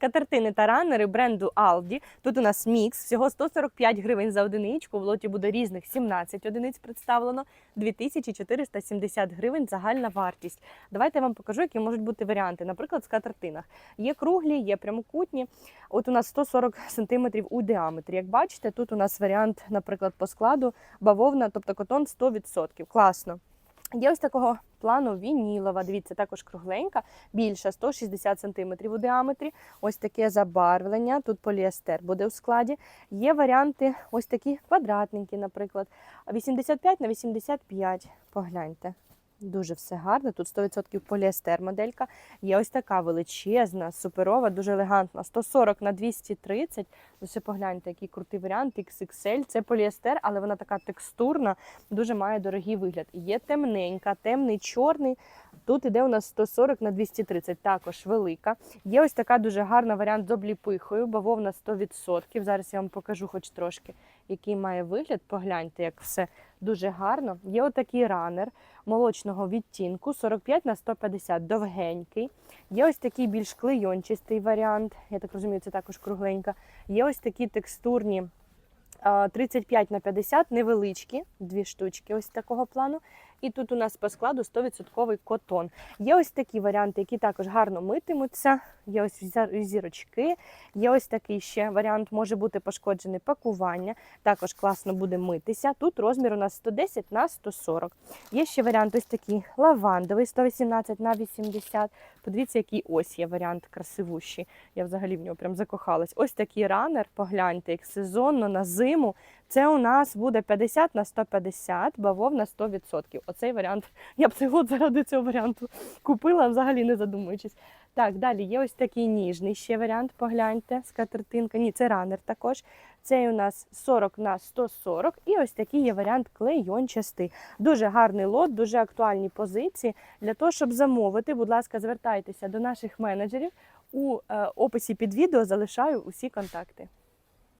Скатертини та ранери бренду Aldi. Тут у нас мікс, всього 145 гривень за одиничку. В лоті буде різних 17 одиниць представлено, 2470 гривень загальна вартість. Давайте я вам покажу, які можуть бути варіанти. Наприклад, в скатертинах. Є круглі, є прямокутні. От у нас 140 см у діаметрі. Як бачите, тут у нас варіант, наприклад, по складу бавовна, тобто котон 100%. Класно. Є ось такого плану вінілова. Дивіться, також кругленька, більша 160 см у діаметрі. Ось таке забарвлення. Тут поліестер буде у складі. Є варіанти ось такі квадратненькі, наприклад. 85 на 85. Погляньте. Дуже все гарно. Тут 100% поліестер моделька. Є ось така величезна, суперова, дуже елегантна. 140 на 230. Ось погляньте, який крутий варіант. XXL. Це поліестер, але вона така текстурна, дуже має дорогий вигляд. Є темненька, темний, чорний. Тут іде у нас 140 на 230, також велика. Є ось така дуже гарна варіант з обліпихою, бавовна 100%. Зараз я вам покажу хоч трошки, який має вигляд. Погляньте, як все дуже гарно. Є отакий ранер молочного відтінку 45 на 150, довгенький. Є ось такий більш клейончистий варіант. Я так розумію, це також кругленька. Є ось такі текстурні 35 на 50, невеличкі, дві штучки ось такого плану. І тут у нас по складу 100% котон. Є ось такі варіанти, які також гарно митимуться. Є ось зірочки. Є ось такий ще варіант, може бути пошкоджене пакування. Також класно буде митися. Тут розмір у нас 110 на 140. Є ще варіант ось такий лавандовий 118 на 80. Подивіться, який ось є варіант красивущий. Я взагалі в нього прям закохалась. Ось такий ранер, погляньте, як сезонно на зиму. Це у нас буде 50 на 150, бавовна 100%. Оцей варіант. Я б цей год заради цього варіанту купила, взагалі не задумуючись. Так, далі є ось такий ніжний ще варіант. Погляньте, скатертинка. Ні, це ранер також. Цей у нас 40 на 140. І ось такий є варіант клейончастий. Дуже гарний лот, дуже актуальні позиції. Для того, щоб замовити, будь ласка, звертайтеся до наших менеджерів. У е, описі під відео залишаю усі контакти.